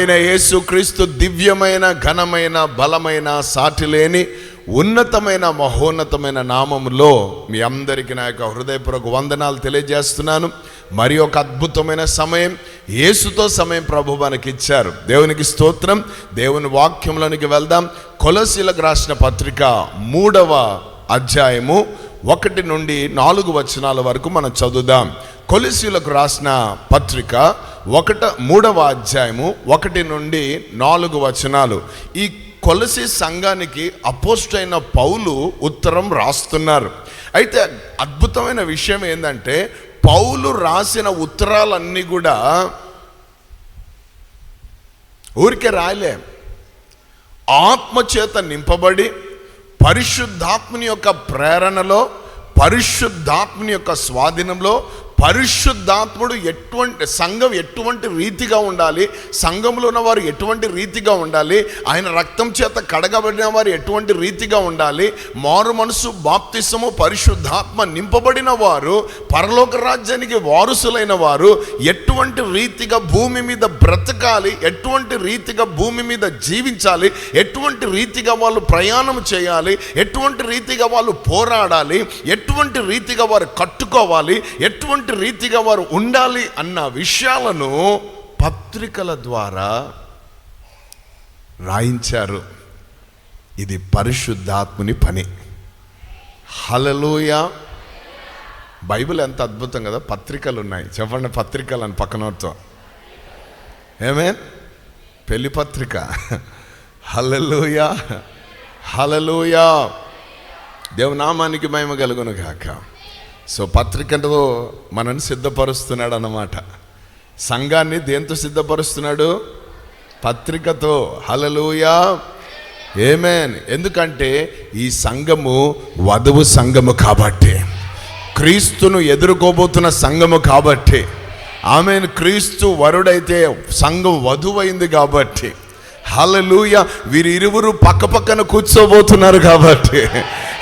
ప్రభు అయిన యేసుక్రీస్తు దివ్యమైన ఘనమైన బలమైన సాటి లేని ఉన్నతమైన మహోన్నతమైన నామములో మీ అందరికీ నా యొక్క హృదయపూర్వక వందనాలు తెలియజేస్తున్నాను. మరి ఒక అద్భుతమైన సమయం యేసుతో సమయం ప్రభు మనకి ఇచ్చారు దేవునికి స్తోత్రం. దేవుని వాక్యంలోనికి వెళ్దాం. కొలసీలకు రాసిన పత్రిక మూడవ అధ్యాయము ఒకటి నుండి నాలుగు వచనాల వరకు మనం చదువుదాం. కొలిసీలకు రాసిన పత్రిక ఒకట మూడవ అధ్యాయము ఒకటి నుండి నాలుగు వచనాలు. ఈ కొలసి సంఘానికి అపోస్ట్ అయిన పౌలు ఉత్తరం రాస్తున్నారు. అయితే అద్భుతమైన విషయం ఏంటంటే పౌలు రాసిన ఉత్తరాలన్నీ కూడా ఊరికే రాయలే. ఆత్మచేత నింపబడి పరిశుద్ధాత్మని యొక్క ప్రేరణలో పరిశుద్ధాత్మని యొక్క స్వాధీనంలో పరిశుద్ధాత్ముడు ఎటువంటి సంఘం ఎటువంటి రీతిగా ఉండాలి సంఘంలో ఉన్నవారు ఎటువంటి రీతిగా ఉండాలి ఆయన రక్తం చేత కడగబడిన వారు ఎటువంటి రీతిగా ఉండాలి మారు మనసు బాప్తిసము పరిశుద్ధాత్మ నింపబడిన వారు పరలోక రాజ్యానికి వారసులైన వారు ఎటువంటి రీతిగా భూమి మీద బ్రతకాలి ఎటువంటి రీతిగా భూమి మీద జీవించాలి ఎటువంటి రీతిగా వాళ్ళు ప్రయాణం చేయాలి ఎటువంటి రీతిగా వాళ్ళు పోరాడాలి ఎటువంటి రీతిగా వారు కట్టుకోవాలి ఎటువంటి రీతిగా వారు ఉండాలి అన్న విషయాలను పత్రికల ద్వారా రాయించారు. ఇది పరిశుద్ధాత్ముని పని. హలలోయ బైబిల్ ఎంత అద్భుతం కదా పత్రికలు ఉన్నాయి చెప్పండి పత్రికలు అని పక్కనతో ఏమే పెళ్ళి పత్రిక. హలలోయ హలలోయ దేవునామానికి మహిమ కలుగును కాక సో పత్రికతో మనని సిద్ధపరుస్తున్నాడు అన్నమాట. సంఘాన్ని దేంతో సిద్ధపరుస్తున్నాడు? పత్రికతో. హలలుయా ఏమేన్ ఎందుకంటే ఈ సంఘము వధువు సంఘము కాబట్టి. క్రీస్తును ఎదుర్కోబోతున్న సంఘము కాబట్టి. ఆమెను క్రీస్తు వరుడైతే సంఘం వధువైంది కాబట్టి. హలలుయ వీరి ఇరువురు పక్క పక్కన కూర్చోబోతున్నారు కాబట్టి.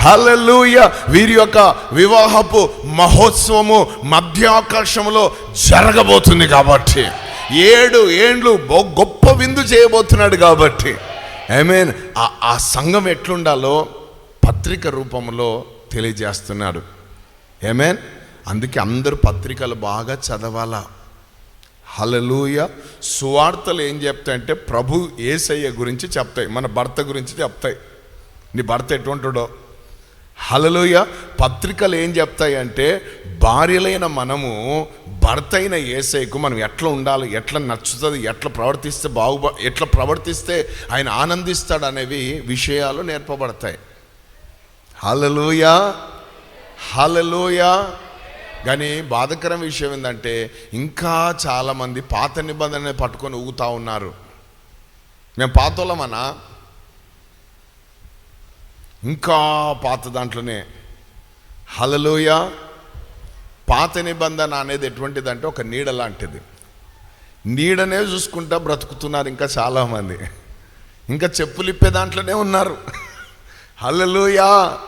హలలుయ వీరి యొక్క వివాహపు మహోత్సవము మధ్యాకాశంలో జరగబోతుంది కాబట్టి. ఏడు ఏండ్లు గొప్ప విందు చేయబోతున్నాడు కాబట్టి. ఐ మీన్ ఆ సంఘం ఎట్లుండాలో పత్రిక రూపంలో తెలియజేస్తున్నాడు. ఏమేన్ అందుకే అందరూ పత్రికలు బాగా చదవాలా. హలలుయ సువార్తలు ఏం చెప్తాయంటే ప్రభు ఏసయ్య గురించి చెప్తాయి మన భర్త గురించి చెప్తాయి. నీ భర్త ఎటువంటిడో? హలలోయ పత్రికలు ఏం చెప్తాయి అంటే భార్యలైన మనము భర్త అయిన ఏసైకు మనం ఎట్లా ఉండాలి ఎట్లా నచ్చుతుంది ఎట్లా ప్రవర్తిస్తే బాగు ఎట్లా ప్రవర్తిస్తే ఆయన ఆనందిస్తాడు అనేవి విషయాలు నేర్పబడతాయి. హలలోయ హలలోయ కానీ బాధకరం విషయం ఏంటంటే ఇంకా చాలామంది పాత నిబంధనని పట్టుకొని ఊగుతా ఉన్నారు. మేము పాతోళ్ళమన్నా ఇంకా పాత దాంట్లోనే హలలోయ పాత నిబంధన అనేది ఎటువంటిదంటే ఒక నీడ లాంటిది. నీడనే చూసుకుంటా బ్రతుకుతున్నారు ఇంకా చాలామంది. ఇంకా చెప్పులు ఇప్పే దాంట్లోనే ఉన్నారు. హలలోయా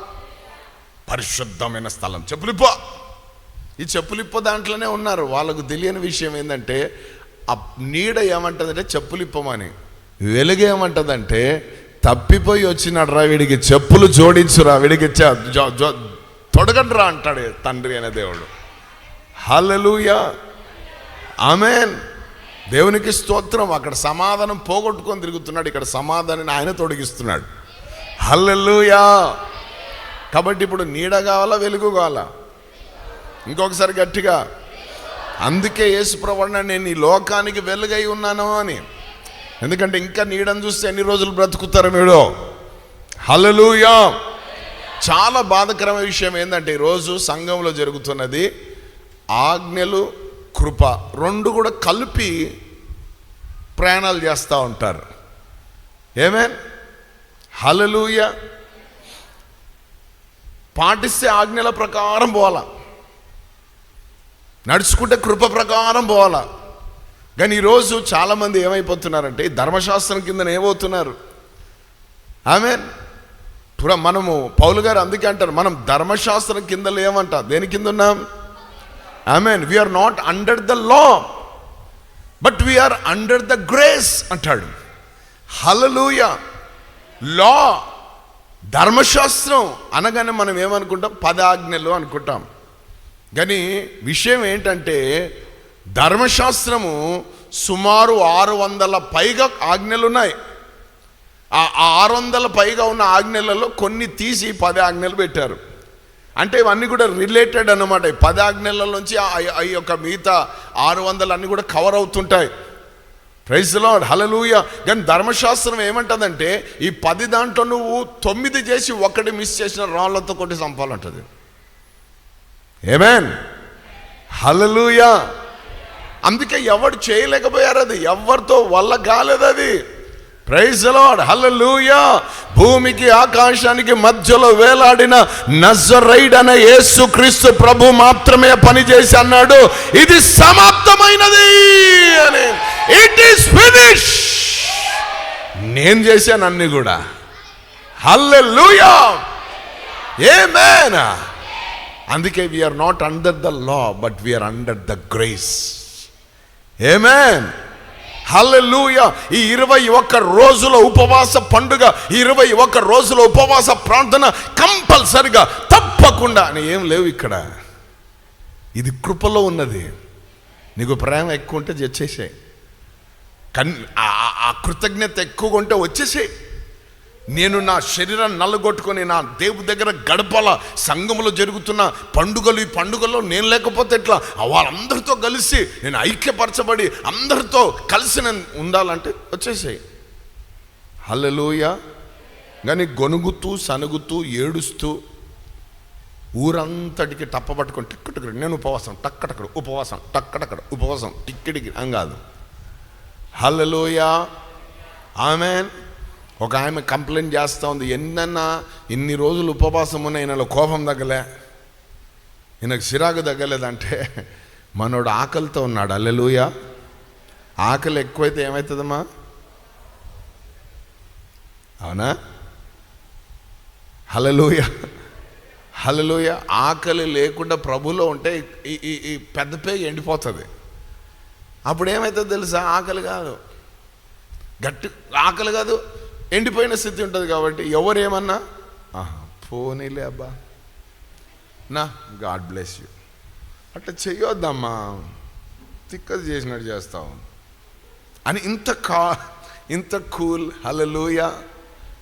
పరిశుద్ధమైన స్థలం. చెప్పులిప్పో. ఈ చెప్పులిప్ప దాంట్లోనే ఉన్నారు. వాళ్ళకు తెలియని విషయం ఏంటంటే ఆ నీడ ఏమంటుందంటే చెప్పులిప్పమని. వెలుగు ఏమంటుందంటే తప్పిపోయి వచ్చినాడు వీడికి. చెప్పులు జోడించురా వీడికి చ- జో- తొడగండ్రా అంటాడు తండ్రి అనే దేవుడు. హల్లెలూయా. ఆమెన్. దేవునికి స్తోత్రం. అక్కడ సమాధానం పోగొట్టుకొని తిరుగుతున్నాడు. ఇక్కడ సమాధానాన్ని ఆయన తొడిగిస్తున్నాడు. హల్లెలుయా. కాబట్టి ఇప్పుడు నీడ కావాలా వెలుగు కావాలా? ఇంకొకసారి గట్టిగా. అందుకే యేసుప్రవణ నేను ఈ లోకానికి వెలుగై ఉన్నాను అని. ఎందుకంటే ఇంకా నీడని చూస్తే ఎన్ని రోజులు బ్రతుకుతారు మీరు హలలుయా చాలా బాధకరమైన విషయం ఏంటంటే ఈరోజు సంఘంలో జరుగుతున్నది ఆజ్ఞలు కృప రెండు కూడా కలిపి ప్రయాణాలు చేస్తూ ఉంటారు. ఏమే? హలలుయ పాటిస్తే ఆజ్ఞల ప్రకారం పోవాలా? నడుచుకుంటే కృప ప్రకారం పోవాలా? కానీ ఈరోజు చాలామంది ఏమైపోతున్నారంటే ధర్మశాస్త్రం కింద ఏమవుతున్నారు? ఆమె ఇప్పుడు మనము పౌలు గారు అందుకే అంటారు మనం ధర్మశాస్త్రం కింద లేమంట దేని కింద ఉన్నాం? I mean we are not under the law but we are under the grace అంటాడు. హలలుయ లా ధర్మశాస్త్రం అనగానే మనం ఏమనుకుంటాం? పదాజ్ఞలు అనుకుంటాం. కానీ విషయం ఏంటంటే ధర్మశాస్త్రము సుమారు ఆరు వందల పైగా ఆజ్ఞలు ఉన్నాయి ఆ ఆరు వందల పైగా ఉన్న ఆజ్ఞలలో కొన్ని తీసి పది ఆజ్ఞలు పెట్టారు. అంటే ఇవన్నీ కూడా రిలేటెడ్ అనమాట ఈ పది ఆజ్ఞల నుంచి ఆ యొక్క మిగతా ఆరు వందలు అన్నీ కూడా కవర్ అవుతుంటాయి. ప్రైజ్లో లాడ్ హలలుయ కానీ ధర్మశాస్త్రం ఏమంటుందంటే ఈ పది దాంట్లో నువ్వు తొమ్మిది చేసి ఒకటి మిస్ చేసిన రాళ్ళతో కొట్టి చంపాలంటుంది. ఏమేన్ హలలుయా అందుకే ఎవడు చేయలేకపోయారు అది ఎవరితో వల్ల కాలేదు అది ప్రైజ్ లాడ్ హల్లెలూయా భూమికి ఆకాశానికి మధ్యలో వేలాడిన నజరైడ్ అనే యేసు క్రీస్తు ప్రభు మాత్రమే పని చేసి అన్నాడు. ఇది సమాప్తమైనది అని. ఇట్ ఈస్ ఫినిష్ నేను చేశాను అన్ని కూడా. హల్లెలూయా ఏమేనా అందుకే we are not under the law but we are under the grace amen hallelujah ఈ ఇరవై ఒక్క రోజుల ఉపవాస పండుగ ఇరవై ఒక్క రోజుల ఉపవాస ప్రార్థన కంపల్సరిగా తప్పకుండా అని ఏం లేవు ఇక్కడ. ఇది కృపలో ఉన్నది. నీకు ప్రేమ ఎక్కువ ఉంటే వచ్చేసాయి కన్ ఆ- ఆ- ఆ కృతజ్ఞత ఎక్కువగా ఉంటే వచ్చేసాయి. నేను నా శరీరాన్ని నల్లగొట్టుకొని నా దేవుడి దగ్గర గడపాల సంఘములో జరుగుతున్న పండుగలు ఈ పండుగల్లో నేను లేకపోతే ఎట్లా? వాళ్ళందరితో కలిసి నేను ఐక్యపరచబడి అందరితో కలిసి నేను ఉండాలంటే వచ్చేసాయి. హల్లెలూయ. కానీ గొనుగుతూ సనుగుతూ ఏడుస్తూ ఊరంతటికి టప్పబట్టుకొని టిక్కటికి నేను ఉపవాసం టక్కటక్కడ ఉపవాసం టక్కటక్కడ ఉపవాసం టిక్కిటికి అని కాదు. హల్లెలూయ. ఆమెన్. ఒక ఆమె కంప్లైంట్ చేస్తూ ఉంది ఎన్నన్నా ఇన్ని రోజులు ఉపవాసం ఉన్న ఈయనలో కోపం తగ్గలే? ఈయనకు సిరాకు తగ్గలేదంటే మనోడు ఆకలితో ఉన్నాడు అల్లెలుయ. ఆకలి ఎక్కువైతే ఏమవుతుందమ్మా అవునా? హలలుయ హలలుయ ఆకలి లేకుండా ప్రభులో ఉంటే ఈ ఈ పెద్ద పేగి ఎండిపోతుంది. అప్పుడు ఏమవుతుందో తెలుసా? ఆకలి కాదు. గట్టి ఆకలి కాదు. ఎండిపోయిన స్థితి ఉంటుంది కాబట్టి ఎవరేమన్నా ఆహా, పోనీలే అబ్బా. నా గాడ్ బ్లెస్ యూ. అట్లా చేయొద్దమ్మా తిక్కది చేసినట్టు చేస్తావు. అని ఇంత కా ఇంత కూల్ హల్లెలూయ.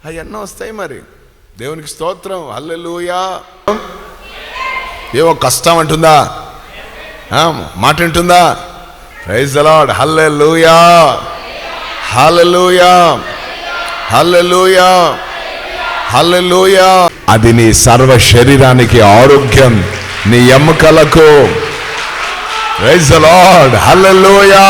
అవన్నీ వస్తాయి మరి. దేవునికి స్తోత్రం. హల్లెలూయా. ఏవో కష్టం అంటుందా? ఆ, మాట వింటుందా? ప్రైజ్ అలాడ్ హల్లెలూయా హల్లెలూయా హల్లెలూయా. హల్లెలూయా. అది నీ సర్వ శరీరానికి ఆరోగ్యం నీ ఎముకలకు. Praise Lord hallelujah.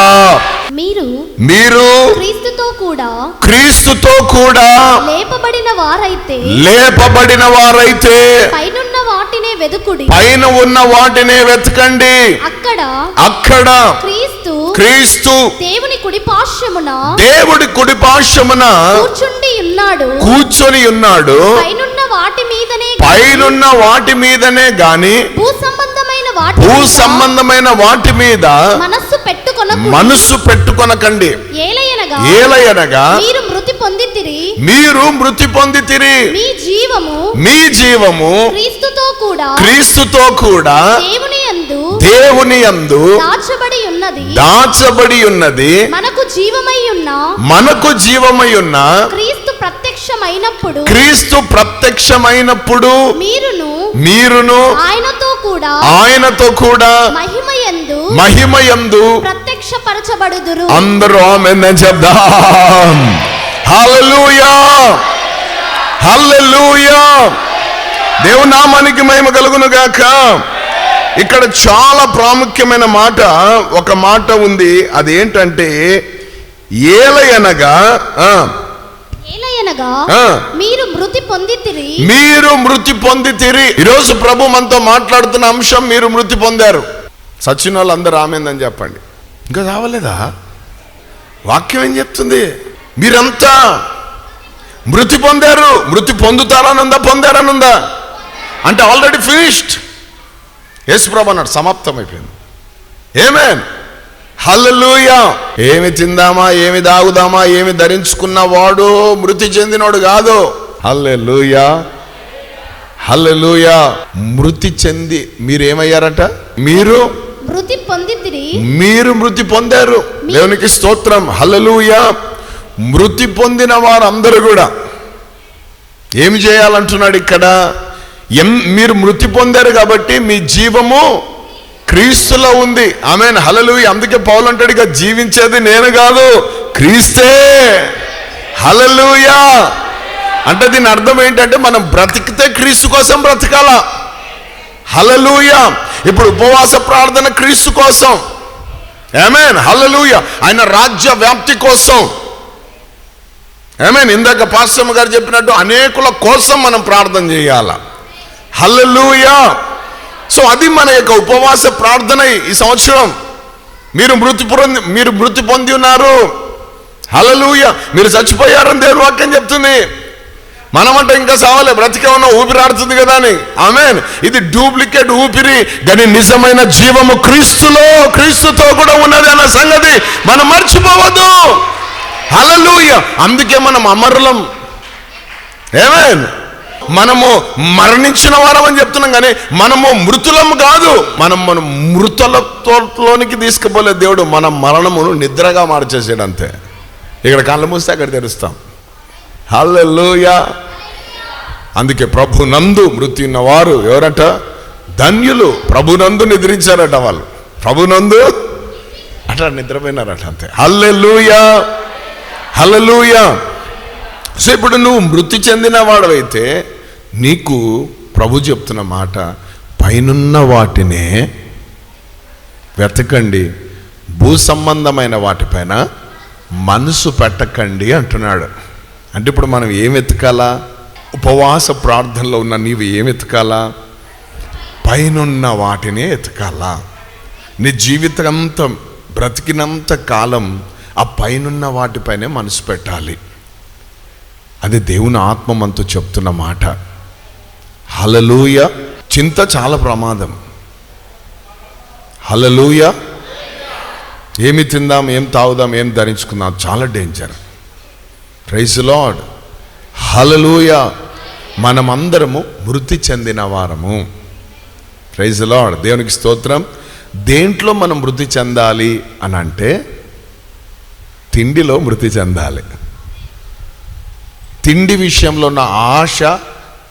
మీరు మీరు క్రీస్తుతో కూడా క్రీస్తుతో కూడా లేపబడిన వారైతే లేపబడిన వారైతే పైనున్న వాటినే వెదుకుడి పైన ఉన్న వాటినే వెతకండి. అక్కడ అక్కడ క్రీస్తు క్రీస్తు దేవుని కుడి పార్శ్వమున దేవుడి కుడిపార్శ్వమున కూర్చుండి ఉన్నాడు. కూర్చొని ఉన్నాడు. పైనున్న వాటి మీదనే పైనున్న వాటి మీదనే గాని భూ సంబంధమైన వాటి భూ సంబంధమైన వాటి మీద మనస్సు పెట్టుకొనకు మనస్సు పెట్టుకొనకండి. ఏలయనగా ఏలయనగా మీరు మృతి పొందితిరి. మీరు మృతి పొందితిరి. మీ జీవము మీ జీవము క్రీస్తుతో కూడా క్రీస్తుతో కూడా దేవుని యందు దేవుని యందు దాచబడి ఉన్నది. దాచబడి ఉన్నది. మనకు జీవమై ఉన్న మనకు జీవమై ఉన్న క్రీస్తు ప్రత్యక్షమైనప్పుడు క్రీస్తు ప్రత్యక్షమైనప్పుడు మీరును మీరును ఆయనతో కూడా ఆయనతో కూడా మహిమయందు మహిమయందు ప్రత్యక్షపరచబడుదురు. అందరూ ఆమెందని చెప్దాం. హల్లెలూయా. హల్లెలూయా. దేవుని నామానికి మహిమ కలుగును గాక ఇక్కడ చాలా ప్రాముఖ్యమైన మాట ఒక మాట ఉంది. అదేంటంటే ఏలయనగా. మీరు మృతి పొందితిరి. మీరు మృతి పొందితిరి. ఈరోజు ప్రభు మనతో మాట్లాడుతున్న అంశం మీరు మృతి పొందారు. సచిన వాళ్ళు అందరూ ఆమెందని చెప్పండి. ఇంకా రావలేదా? వాక్యం ఏం చెప్తుంది? మీరంతా మృతి పొందారు. మృతి పొందుతారనుందా? పొందారనుందా? అంటే ఆల్రెడీ ఫినిష్డ్ యేసుప్రభు అన్నాడు సమాప్తం అయిపోయింది ఏమేన్ హల్లెలూయ ఏమి తిందామా ఏమి దాగుదామా ఏమి ధరించుకున్న వాడు మృతి చెందినోడు కాదు. హల్లెలూయ హల్లెలూయ మృతి చెంది మీరేమయ్యారట? మీరు మృతి పొందితిరి. మీరు మృతి పొందారు. దేవునికి స్తోత్రం. హల్లెలూయ మృతి పొందిన వారందరూ కూడా ఏమి చేయాలంటున్నాడు ఇక్కడ? ఎం మీరు మృతి పొందారు కాబట్టి మీ జీవము క్రీస్తులో ఉంది. ఆమె హలలు అందుకే పౌలంటాడుగా జీవించేది నేను కాదు క్రీస్తే. హలలుయా అంటే దీని అర్థం ఏంటంటే మనం బ్రతికితే క్రీస్తు కోసం బ్రతకాల. హలలుయా ఇప్పుడు ఉపవాస ప్రార్థన క్రీస్తు కోసం. ఏమేన్ హలలుయ ఆయన రాజ్య వ్యాప్తి కోసం. ఏమేన్ ఇందాక పాస్టమ్ గారు చెప్పినట్టు అనేకుల కోసం మనం ప్రార్థన చేయాలా. హల్లెలూయా. సో అది మన యొక్క ఉపవాస ప్రార్థన ఈ సంవత్సరం. మీరు మృతి పొంది మీరు మృతి పొంది ఉన్నారు. హలలుయ మీరు చచ్చిపోయారని దేవుడు వాక్యం చెప్తుంది. మనమంటే ఇంకా సావాలి. బ్రతికే ఉన్న ఊపిరి ఆడుతుంది కదా అని. ఆమెన్. ఇది డూప్లికేట్ ఊపిరి. దాని నిజమైన జీవము క్రీస్తులో క్రీస్తుతో కూడా ఉన్నది అన్న సంగతి మనం మర్చిపోవద్దు. హలలుయ అందుకే మనం అమరులం. ఏమేన్ మనము మరణించిన వారమని చెప్తున్నాం కానీ మనము మృతులం కాదు. మనం మనం మృతులతోనికి తీసుకుపోలే దేవుడు మన మరణమును నిద్రగా మార్చేసాడు అంతే. ఇక్కడ కళ్ళు మూస్తే అక్కడ తెరుస్తాం. హల్లెలూయా. అందుకే ప్రభు నందు మృతి ఉన్నవారు ఎవరట? ధన్యులు. ప్రభునందు నిద్రించారట వాళ్ళు. ప్రభునందు అట్లా నిద్రపోయినారట అంతే. హల్లెలూయా. హల్లెలూయా. సో ఇప్పుడు నువ్వు మృతి చెందిన వాడవైతే నీకు ప్రభు చెప్తున్న మాట పైనున్న వాటినే వెతకండి. భూ సంబంధమైన వాటిపైన మనసు పెట్టకండి అంటున్నాడు. అంటే ఇప్పుడు మనం ఏం వెతకాలా? ఉపవాస ప్రార్థనలో ఉన్న నీవు ఏం వెతకాలా? పైనున్న వాటినే ఎతకాలా నీ జీవితంతా బ్రతికినంత కాలం ఆ పైనున్న వాటిపైనే మనసు పెట్టాలి. అది దేవుని ఆత్మ మనతో చెప్తున్న మాట. హలలూయ చింత చాలా ప్రమాదం. హలలూయ ఏమి తిందాం ఏం తాగుదాం ఏం ధరించుకుందాం చాలా డేంజర్. ప్రైజ్ లాడ్ హలలూయ మనమందరము మృతి చెందిన వారము. ప్రైజ్ లాడ్ దేవునికి స్తోత్రం. దేంట్లో మనం మృతి చెందాలి అని అంటే తిండిలో మృతి చెందాలి. తిండి విషయంలో ఉన్న ఆశ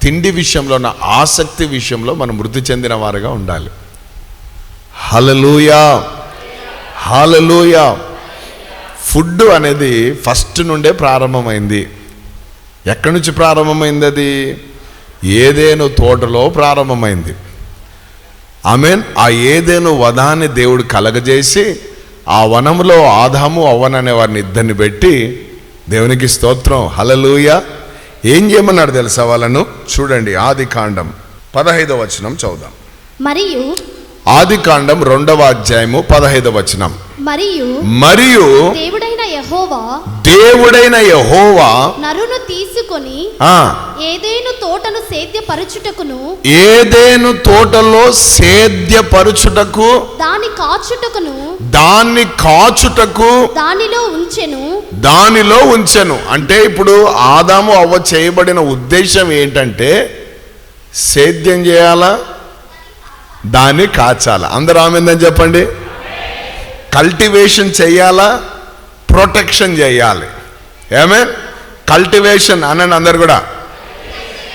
తిండి విషయంలో ఉన్న ఆసక్తి విషయంలో మనం మృతి చెందిన వారుగా ఉండాలి. హలలుయా హలలుయా ఫుడ్ అనేది ఫస్ట్ నుండే ప్రారంభమైంది. ఎక్కడి నుంచి ప్రారంభమైంది అది ఏదేను తోటలో ప్రారంభమైంది. ఆమెన్. ఆ ఏదేను వధాన్ని దేవుడు కలగజేసి ఆ వనంలో ఆదాము అవ్వననే వారిని ఇద్దరిని పెట్టి దేవునికి స్తోత్రం. హలలుయా ఏం చేయమన్నాడు తెలుసా వాళ్ళను? చూడండి ఆది కాండం. పదహైదవ వచనం చదుదాం మరియు ఆది కాండం రెండవ అధ్యాయము పదహైదవ వచనం. మరియు మరియు దేవుడైన యహోవా దేవుడైన యహోవా నరును తీసుకొని ఏదేను తోటను సేద్యపరచుటకును ఏదేను తోటలో సేద్యపరుచుటకు దాని కాచుటకును దాన్ని కాచుటకు దానిలో ఉంచెను. దానిలో ఉంచెను. అంటే ఇప్పుడు ఆదాము అవ్వ చేయబడిన ఉద్దేశం ఏంటంటే సేద్యం చేయాలా? దాన్ని కాచాలా? అందరూ ఆమెందని చెప్పండి. కల్టివేషన్ చేయాలా? ప్రొటెక్షన్ చేయాలి. ఏమే? కల్టివేషన్ అనండి అందరు కూడా.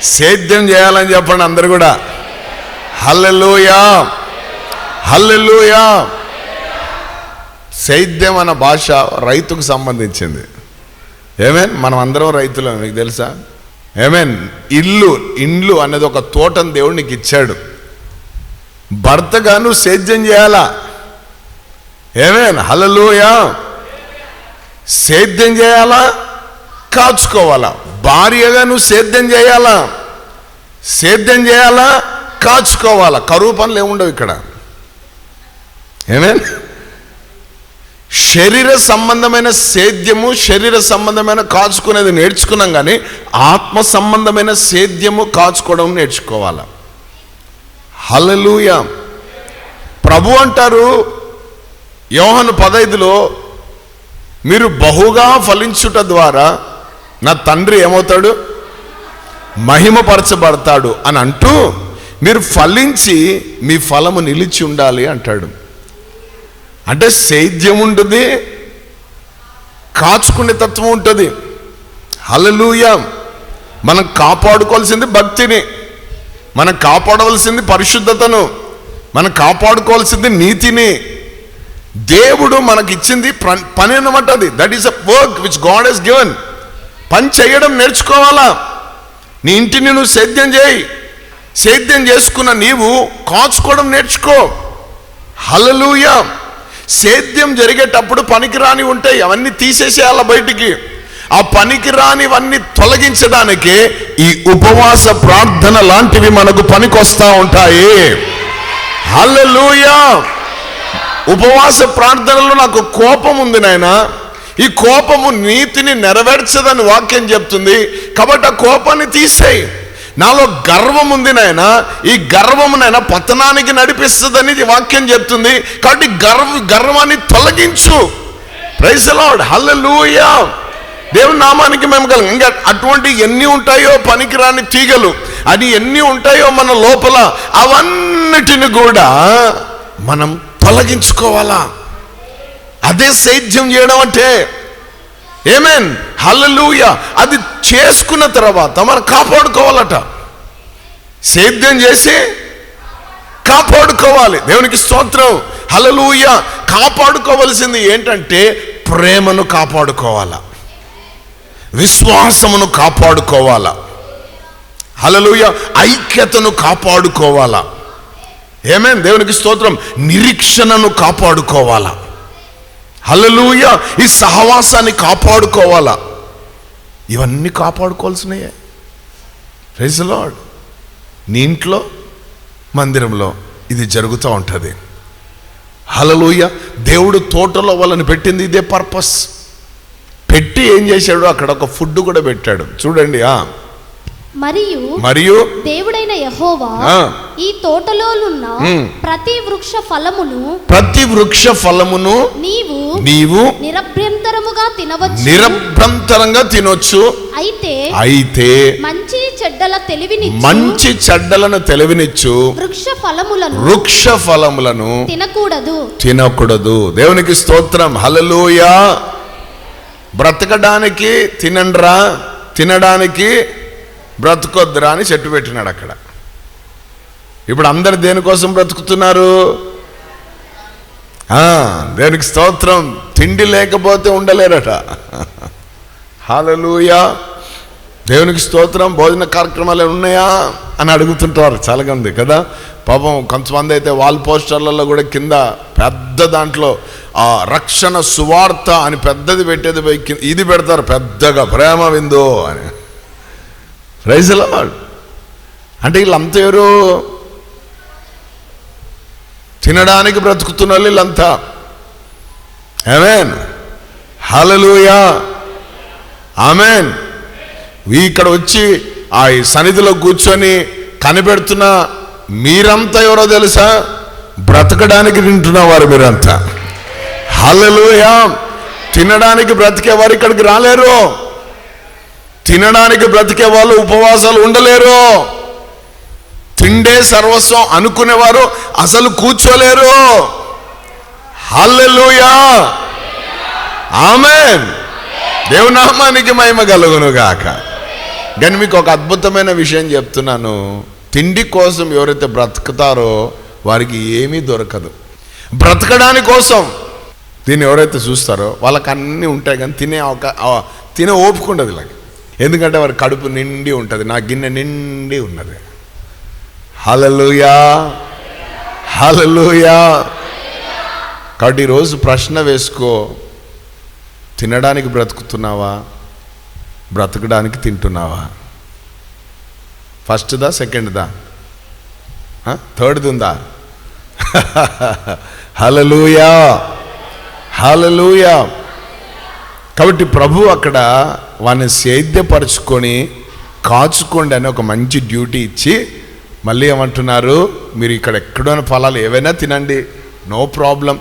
సేద్యం చేయాలని చెప్పండి అందరు కూడా. హల్లెలూయా! హల్లెలూయా! సేద్యం అన్న భాష రైతుకు సంబంధించింది. ఏమేన్ మనం అందరం రైతులం మీకు తెలుసా? ఏమేన్ ఇల్లు ఇండ్లు అనేది ఒక తోటను దేవుడు నీకు ఇచ్చాడు. భర్తగాను సేద్యం చేయాలా? ఏమేన్ హలలోయా సేద్యం చేయాలా? కాచుకోవాలా. భార్యగా నువ్వు సేద్యం చేయాలా? సేద్యం చేయాలా? కాచుకోవాలా. కరువు పనులు ఏముండవు ఇక్కడ. ఏమేన్ శరీర సంబంధమైన సేద్యము శరీర సంబంధమైన కాచుకునేది నేర్చుకున్నాం కానీ ఆత్మ సంబంధమైన సేద్యము కాచుకోవడం నేర్చుకోవాలి. హలలుయ ప్రభు అంటారు యోహను పదైదులో మీరు బహుగా ఫలించుట ద్వారా నా తండ్రి ఏమవుతాడు? మహిమపరచబడతాడు అని అంటూ మీరు ఫలించి మీ ఫలము నిలిచి ఉండాలి అంటాడు. అంటే సేద్యం ఉంటుంది కాచుకునే తత్వం ఉంటుంది. హలలుయ మనం కాపాడుకోవాల్సింది భక్తిని. మనం కాపాడవలసింది పరిశుద్ధతను. మనం కాపాడుకోవాల్సింది నీతిని. దేవుడు మనకిచ్చింది పని అన్నమాట అది that is a work which God he's given పని చేయడం నేర్చుకోవాలా? నీ ఇంటిని నువ్వు సేద్యం చేయి. సేద్యం చేసుకున్న నీవు కాచుకోవడం నేర్చుకో. హలలుయ సేద్యం జరిగేటప్పుడు పనికిరాని ఉంటాయి అవన్నీ తీసేసేయాల బయటికి? ఆ పనికిరానివన్నీ తొలగించడానికి ఈ ఉపవాస ప్రార్థన లాంటివి మనకు పనికొస్తా ఉంటాయి. హల్లెలూయా! ఉపవాస ప్రార్థనలో నాకు కోపం ఉంది నాయన. ఈ కోపము నీతిని నెరవేర్చదని వాక్యం చెప్తుంది. కాబట్టి ఆ కోపాన్ని తీసేయి. నాలో గర్వం ఉంది నాయన. ఈ గర్వము నాయన పతనానికి నడిపిస్తుందని వాక్యం చెప్తుంది. కాబట్టి గర్వ గర్వాన్ని తొలగించు. ప్రైజ్ లార్డ్ హల్లెలూయా దేవుని నామానికి మేము కలం ఇంకా అటువంటి ఎన్ని ఉంటాయో పనికిరాని తీగలు అది ఎన్ని ఉంటాయో మన లోపల అవన్నిటిని కూడా మనం తొలగించుకోవాలా? అదే సేద్యం చేయడం అంటే ఏమేన్ హలలుయ అది చేసుకున్న తర్వాత మనం కాపాడుకోవాలట. సేద్యం చేసి కాపాడుకోవాలి. దేవునికి స్తోత్రం. హలలుయ కాపాడుకోవలసింది ఏంటంటే ప్రేమను కాపాడుకోవాలా. విశ్వాసమును కాపాడుకోవాలా? హలలుయ ఐక్యతను కాపాడుకోవాలా? ఏమేం దేవునికి స్తోత్రం. నిరీక్షణను కాపాడుకోవాలా? హలలుయ ఈ సహవాసాన్ని కాపాడుకోవాలా? ఇవన్నీ కాపాడుకోవాల్సినయే. ప్రైజ్ లార్డ్ నీ ఇంట్లో మందిరంలో ఇది జరుగుతూ ఉంటుంది. హలలుయ దేవుడు తోటలో వాళ్ళని పెట్టింది ఇదే పర్పస్ పెట్టి ఏం చేశాడు అక్కడ ఒక ఫుడ్ కూడా పెట్టాడు. చూడండి ఆ. మరియు మరియు దేవుడైన యహోవా. ఈ తోటలోనున్న ఉమ్. ప్రతి వృక్ష ఫలమును ప్రతి వృక్ష ఫలమును నీవు నీవు నిరభ్యంతరముగా తినవచ్చు. నిరభ్యంతరంగా తినొచ్చు. అయితే అయితే మంచి చెడ్డల తెలివిని మంచి చెడ్డలను తెలివినిచ్చు. వృక్ష ఫలములను వృక్ష ఫలములను తినకూడదు. తినకూడదు. దేవునికి స్తోత్రం. హల్లెలూయా. బ్రతకడానికి తినండ్రా తినడానికి బ్రతకొద్దురా అని చెట్టు పెట్టినాడు అక్కడ. ఇప్పుడు అందరు దేనికోసం బ్రతుకుతున్నారు? దేనికి స్తోత్రం? తిండి లేకపోతే ఉండలేరట. హాలలుయా. దేవునికి స్తోత్రం భోజన కార్యక్రమాలు ఉన్నాయా అని అడుగుతుంటారు చాలా మంది కదా? పాపం కొంతమంది అయితే వాల్ పోస్టర్లలో కూడా కింద పెద్ద దాంట్లో ఆ రక్షణ సువార్త అని పెద్దది పెట్టేది పోయి ఇది పెడతారు పెద్దగా ప్రేమ విందో అని. రైజుల అంటే వీళ్ళంతా ఎవరు? తినడానికి బ్రతుకుతున్న వాళ్ళు వీళ్ళంతా. ఆమెన్ హలలుయా ఆమెన్ ఇక్కడ వచ్చి ఆ సన్నిధిలో కూర్చొని కనిపెడుతున్న మీరంతా ఎవరో తెలుసా? బ్రతకడానికి తింటున్నవారు మీరంతా. హల్లెలూయా! తినడానికి బ్రతికేవారు ఇక్కడికి రాలేరు. తినడానికి బ్రతికే వాళ్ళు ఉపవాసాలు ఉండలేరు. తిండే సర్వస్వం అనుకునేవారు అసలు కూర్చోలేరు. హల్లెలూయా! ఆమెన్! దేవునామానికి మహిమ కలుగును గాక కానీ మీకు ఒక అద్భుతమైన విషయం చెప్తున్నాను. తిండి కోసం ఎవరైతే బ్రతుకుతారో వారికి ఏమీ దొరకదు. బ్రతకడాని కోసం దీన్ని ఎవరైతే చూస్తారో వాళ్ళకి అన్నీ ఉంటాయి కానీ తినే ఒక తినే ఓపిక ఉండదు ఇలా ఎందుకంటే వారి కడుపు నిండి ఉంటుంది నా గిన్నె నిండి ఉన్నది. హలలుయా హలలుయా కాబట్టి ఈరోజు ప్రశ్న వేసుకో. తినడానికి బ్రతుకుతున్నావా? బ్రతకడానికి తింటున్నావా? ఫస్ట్దా సెకండ్దా థర్డ్ది ఉందా హలలుయా హలలుయా కాబట్టి ప్రభు అక్కడ వాడిని సేద్యపరుచుకొని కాచుకోండి అని ఒక మంచి డ్యూటీ ఇచ్చి మళ్ళీ ఏమంటున్నారు? మీరు ఇక్కడ ఎక్కడైనా ఫలాలు ఏవైనా తినండి. నో ప్రాబ్లం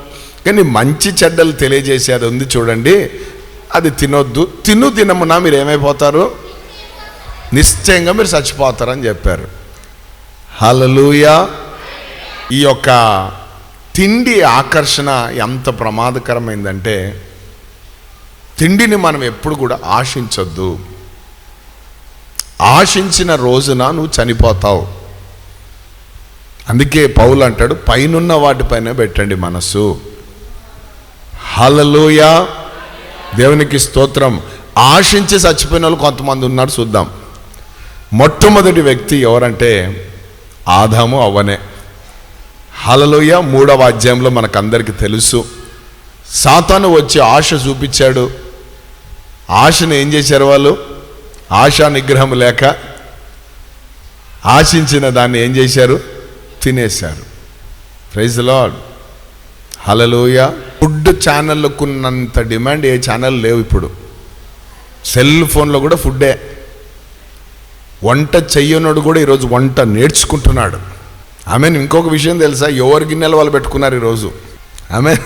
కానీ మంచి చెడ్డలు తెలియజేసేది ఉంది చూడండి. అది తినొద్దు. తిను దినమున మీరు ఏమైపోతారు? నిశ్చయంగా మీరు చచ్చిపోతారని చెప్పారు. హలలుయా ఈ యొక్క తిండి ఆకర్షణ ఎంత ప్రమాదకరమైందంటే తిండిని మనం ఎప్పుడు కూడా ఆశించొద్దు. ఆశించిన రోజున నువ్వు చనిపోతావు. అందుకే పౌలు అంటాడు పైనున్న వాటిపైన పెట్టండి మనసు హలలోయ దేవునికి స్తోత్రం. ఆశించి చచ్చిపోయిన వాళ్ళు కొంతమంది ఉన్నారు చూద్దాం. మొట్టమొదటి వ్యక్తి ఎవరంటే ఆదాము అవ్వనే. హలలోయ మూడవ అధ్యాయంలో మనకందరికీ తెలుసు. సాతాను వచ్చి ఆశ చూపించాడు. ఆశను ఏం చేశారు వాళ్ళు? ఆశా నిగ్రహం లేక ఆశించిన దాన్ని ఏం చేశారు? తినేశారు. ప్రైజ్ లాడ్ హలలోయ ఫుడ్ ఛానళ్ళకు ఉన్నంత డిమాండ్ ఏ ఛానల్ లేవు ఇప్పుడు. సెల్ ఫోన్లో కూడా ఫుడ్డే. వంట చెయ్యనోడు కూడా ఈరోజు వంట నేర్చుకుంటున్నాడు. ఆమె ఇంకొక విషయం తెలుసా? ఎవరి గిన్నెలు వాళ్ళు పెట్టుకున్నారు ఈరోజు? ఆమె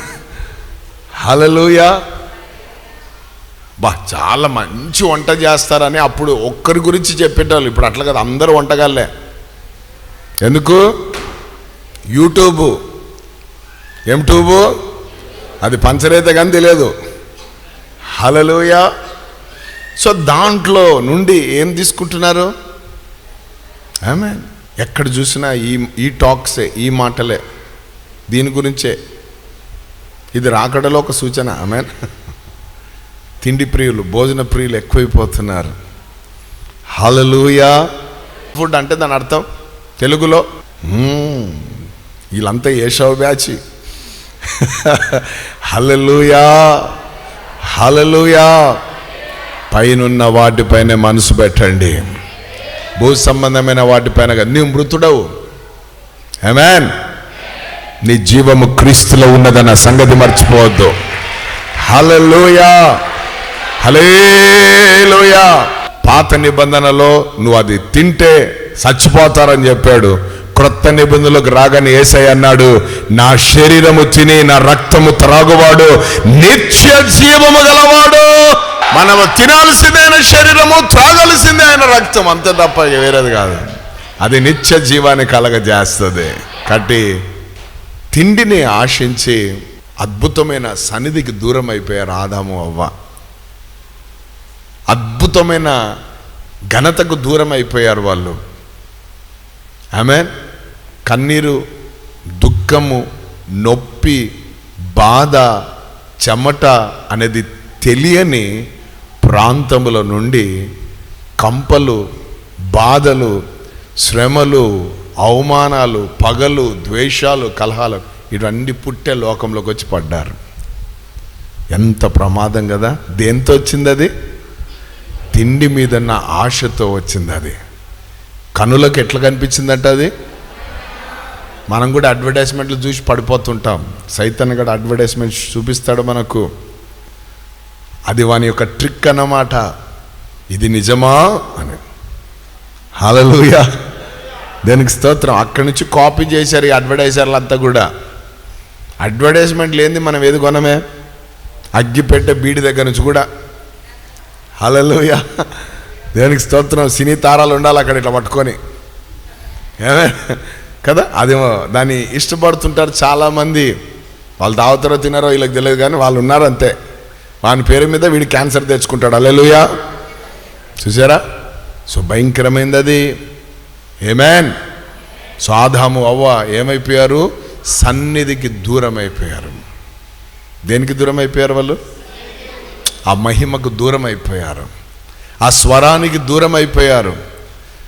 హలలుయా బా చాలా మంచి వంట చేస్తారని అప్పుడు ఒక్కరి గురించి చెప్పేటోళ్ళు. ఇప్పుడు అట్లా కదా అందరూ వంటగాళ్ళే. ఎందుకు? యూట్యూబ్. ఎంట్యూబు అది పంచరైతే కానీ తెలియదు. హలలుయ సో దాంట్లో నుండి ఏం తీసుకుంటున్నారు? ఆమె ఎక్కడ చూసినా ఈ ఈ టాక్సే ఈ మాటలే. దీని గురించే. ఇది రాకడలో ఒక సూచన. ఆమె తిండి ప్రియులు భోజన ప్రియులు ఎక్కువైపోతున్నారు. హలలుయా ఫుడ్ అంటే దాని అర్థం? తెలుగులో? Hmm. వీళ్ళంతా ఏషవ బ్యాచి. హలలుయా హలలుయా పైనున్న వాటిపైన మనసు పెట్టండి. భూ సంబంధమైన వాటిపైన నీవు మృతుడవు. ఆమేన్ నీ జీవము క్రీస్తులో ఉన్నదన్న సంగతి మర్చిపోవద్దు. హలలుయా హలేలుయా పాత నిబంధనలో నువ్వు అది తింటే చచ్చిపోతారని చెప్పాడు. క్రొత్త నిబంధనలకు రాగానే ఏసై అన్నాడు నా శరీరము తిని నా రక్తము త్రాగువాడు నిత్య జీవము గలవాడు. మనము తినాల్సిందే ఆయన శరీరము త్రాగాల్సిందే ఆయన రక్తం. అంతే తప్ప వేరేది కాదు. అది నిత్య జీవాన్ని కలగజేస్తుంది. కట్టి తిండిని ఆశించి అద్భుతమైన సన్నిధికి దూరం అయిపోయారు ఆదాము అవ్వ. అద్భుతమైన ఘనతకు దూరం అయిపోయారు వాళ్ళు. ఆమె కన్నీరు దుఃఖము నొప్పి బాధ చెమట అనేది తెలియని ప్రాంతముల నుండి కంపలు బాధలు శ్రమలు అవమానాలు పగలు ద్వేషాలు కలహాలు ఇవన్నీ పుట్టే లోకంలోకి వచ్చి పడ్డారు. ఎంత ప్రమాదం కదా! దేంతో వచ్చింది అది? తిండి మీదన్న ఆశతో వచ్చింది అది. కనులకు ఎట్లా కనిపించిందంట అది? మనం కూడా అడ్వర్టైజ్మెంట్లు చూసి పడిపోతుంటాం. సైతన్ కూడా అడ్వర్టైజ్మెంట్ చూపిస్తాడు మనకు. అది వాని యొక్క ట్రిక్ అన్నమాట. ఇది నిజమా? అని. హలలుయా దానికి స్తోత్రం? అక్కడి నుంచి కాపీ చేశారు ఈ అడ్వర్టైజర్లు అంతా కూడా. అడ్వర్టైజ్మెంట్ లేనిది మనం ఏది కొనమే? అగ్గిపెట్టె బీడి దగ్గర నుంచి కూడా. హలలుయా దేనికి స్తోత్రం? సినీ తారాలు ఉండాలి అక్కడ ఇట్లా పట్టుకొని. ఏమే? కదా? అదేమో. దాన్ని ఇష్టపడుతుంటారు చాలామంది. వాళ్ళు తాగుతారో తినారో వీళ్ళకి తెలియదు కానీ వాళ్ళు ఉన్నారు అంతే వాని పేరు మీద వీడు క్యాన్సర్ తెచ్చుకుంటాడు. అలెలుయా చూసారా? సో భయంకరమైంది అది ఏమేన్ సాధాము అవ్వ ఏమైపోయారు? సన్నిధికి దూరం అయిపోయారు దేనికి దూరం అయిపోయారు వాళ్ళు? ఆ మహిమకు దూరం అయిపోయారు ఆ స్వరానికి దూరం అయిపోయారు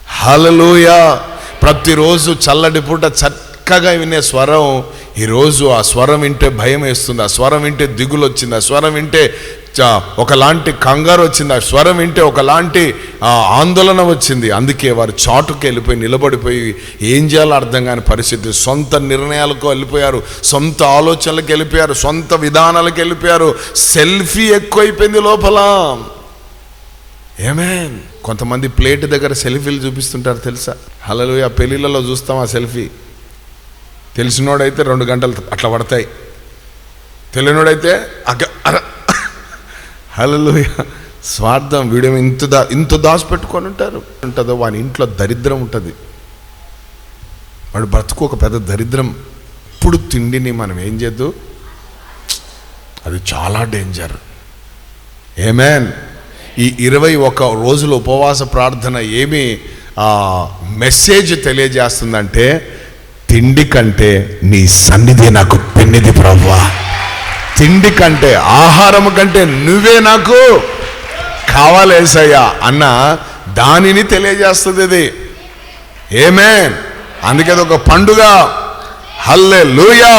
హలలుయా ప్రతిరోజు చల్లటి పూట చక్కగా వినే స్వరం ఈరోజు ఆ స్వరం వింటే భయం వేస్తుంది ఆ స్వరం వింటే దిగులు వచ్చింది ఆ స్వరం వింటే చ- ఒకలాంటి కంగారు వచ్చింది ఆ స్వరం వింటే ఒకలాంటి ఆందోళన వచ్చింది. అందుకే వారు చాటుకు వెళ్ళిపోయి నిలబడిపోయి ఏం చేయాలో అర్థం కాని పరిస్థితి. సొంత నిర్ణయాలకు వెళ్ళిపోయారు సొంత ఆలోచనలకు వెళ్ళిపోయారు సొంత విధానాలకు వెళ్ళిపోయారు. సెల్ఫీ ఎక్కువైపోయింది లోపల. ఏమే కొంతమంది ప్లేట్ దగ్గర సెల్ఫీలు చూపిస్తుంటారు తెలుసా? హలలు ఆ పెళ్ళిళ్ళలో చూస్తాం ఆ సెల్ఫీ. తెలిసినోడైతే రెండు గంటలు అట్లా పడతాయి. తెలియనోడైతే అగ అర. హల్లెలూయ. స్వార్థం వీడియో ఇంత దా ఇంత దాచిపెట్టుకొని ఉంటారు. ఉంటుందో వాని ఇంట్లో దరిద్రం ఉంటుంది. వాడు బ్రతుకు ఒక పెద్ద దరిద్రం. ఇప్పుడు తిండిని మనం ఏం చేద్దు? అది చాలా డేంజర్. ఏమేన్ ఈ ఇరవై ఒక రోజుల ఉపవాస ప్రార్థన ఏమి మెసేజ్ తెలియజేస్తుందంటే తిండి కంటే నీ సన్నిధి నాకు పెన్నిది ప్రవ్వా. తిండి కంటే ఆహారం కంటే నువ్వే నాకు కావాలేసయ్యా అన్న దానిని తెలియజేస్తుంది ఇది. ఏమే అందుకే ఒక పండుగ. హల్లే లూయా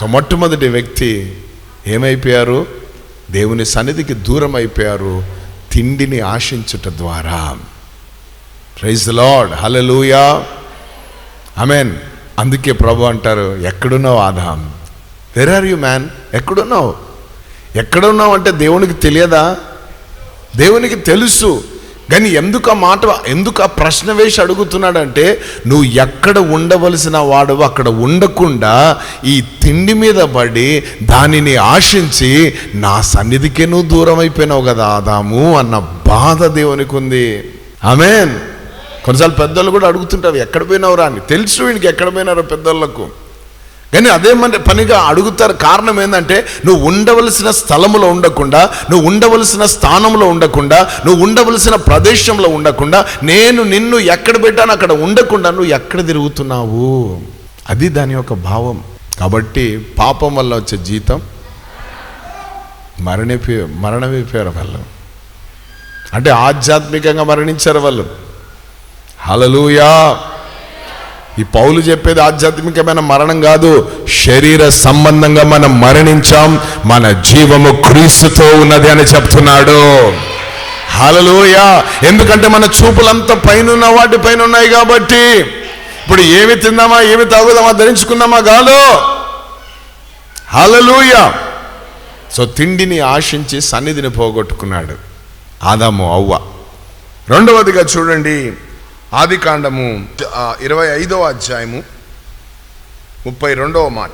సో మొట్టమొదటి వ్యక్తి ఏమైపోయారు? దేవుని సన్నిధికి దూరం అయిపోయారు తిండిని ఆశించుట ద్వారా. ప్రైజ్ లార్డ్ హలలుయా అమెన్ అందుకే ప్రభు అంటారు ఎక్కడున్నావు Adam? Where are you man ఎక్కడున్నావు? ఎక్కడున్నావు అంటే దేవునికి తెలియదా? దేవునికి తెలుసు. కానీ ఎందుకు ఆ మాట ఎందుకు ఆ ప్రశ్న వేసి అడుగుతున్నాడంటే నువ్వు ఎక్కడ ఉండవలసిన వాడు అక్కడ ఉండకుండా ఈ తిండి మీద పడి దానిని ఆశించి నా సన్నిధికే నువ్వు దూరం అయిపోయినావు కదా ఆదాము అన్న బాధ దేవునికి ఉంది. ఆమెన్ కొన్నిసార్లు పెద్దలు కూడా అడుగుతుంటారు ఎక్కడ పోయినావురా? అని. తెలుసు వీడికి ఎక్కడ పోయినారో పెద్దోళ్ళకు. కానీ అదే మన పనిగా అడుగుతారు కారణం ఏంటంటే నువ్వు ఉండవలసిన స్థలములో ఉండకుండా నువ్వు ఉండవలసిన స్థానంలో ఉండకుండా నువ్వు ఉండవలసిన ప్రదేశంలో ఉండకుండా నేను నిన్ను ఎక్కడ పెట్టాను అక్కడ ఉండకుండా నువ్వు ఎక్కడ తిరుగుతున్నావు? అది దాని యొక్క భావం. కాబట్టి పాపం వల్ల వచ్చే జీతం మరణిపో మరణమైపోయారు వాళ్ళు అంటే ఆధ్యాత్మికంగా మరణించారు వాళ్ళు. హలలుయా ఈ పౌలు చెప్పేది ఆధ్యాత్మికమైన మరణం కాదు శరీర సంబంధంగా మనం మరణించాం మన జీవము క్రీస్తుతో ఉన్నది అని చెప్తున్నాడు. హలలోయ ఎందుకంటే మన చూపులంతా పైన వాటి పైన ఉన్నాయి కాబట్టి. ఇప్పుడు ఏమి తిందామా ఏమి తాగుదామా ధరించుకుందామా కాదు. హలలుయ సో తిండిని ఆశించి సన్నిధిని పోగొట్టుకున్నాడు. ఆదాము అవ్వ. రెండవదిగా చూడండి. ఆది కాండము ఇరవై ఐదవ అధ్యాయము ముప్పై రెండవ మాట.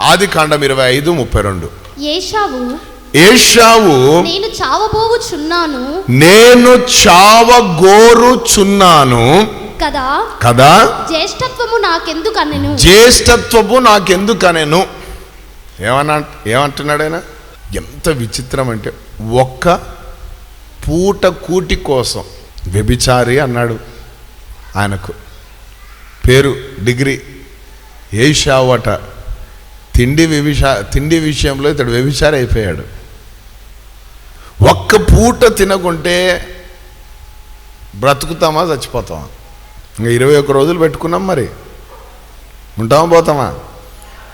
ఆది కాండం ఇరవై ఐదు ముప్పై రెండు. ఏషావు ఏషావు నేను చావబోవుచున్నాను నేను చావగోరుచున్నాను. కదా? కదా? జ్యేష్ఠత్వము నాకెందుకనెను? జ్యేష్ఠత్వపు నాకెందుకనేను? ఏమన్నా ఏమంటున్నాడు ఆయన ఎంత విచిత్రం అంటే ఒక్క పూట కూటి కోసం వ్యభిచారి అన్నాడు. ఆయనకు పేరు డిగ్రీ ఏషావట తిండి వ్యభిచా తిండి విషయంలో ఇతడు వ్యభిచారి అయిపోయాడు ఒక్క పూట తినకుంటే బ్రతుకుతామా చచ్చిపోతామా? ఇంకా ఇరవై ఒక్క రోజులు పెట్టుకున్నాం మరి. ఉంటామా పోతామా?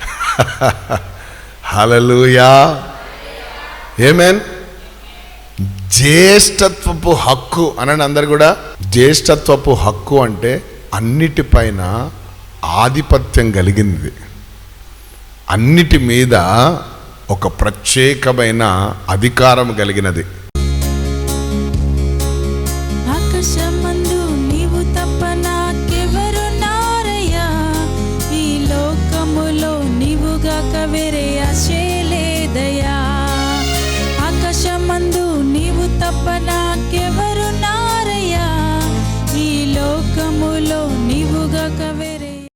హలలుయా ఏమేన్ జ్యేష్ఠత్వపు హక్కు అనండి అందరు కూడా. జ్యేష్ఠత్వపు హక్కు అంటే అన్నిటిపైన ఆధిపత్యం కలిగింది. అన్నిటి మీద ఒక ప్రత్యేకమైన అధికారం కలిగినది.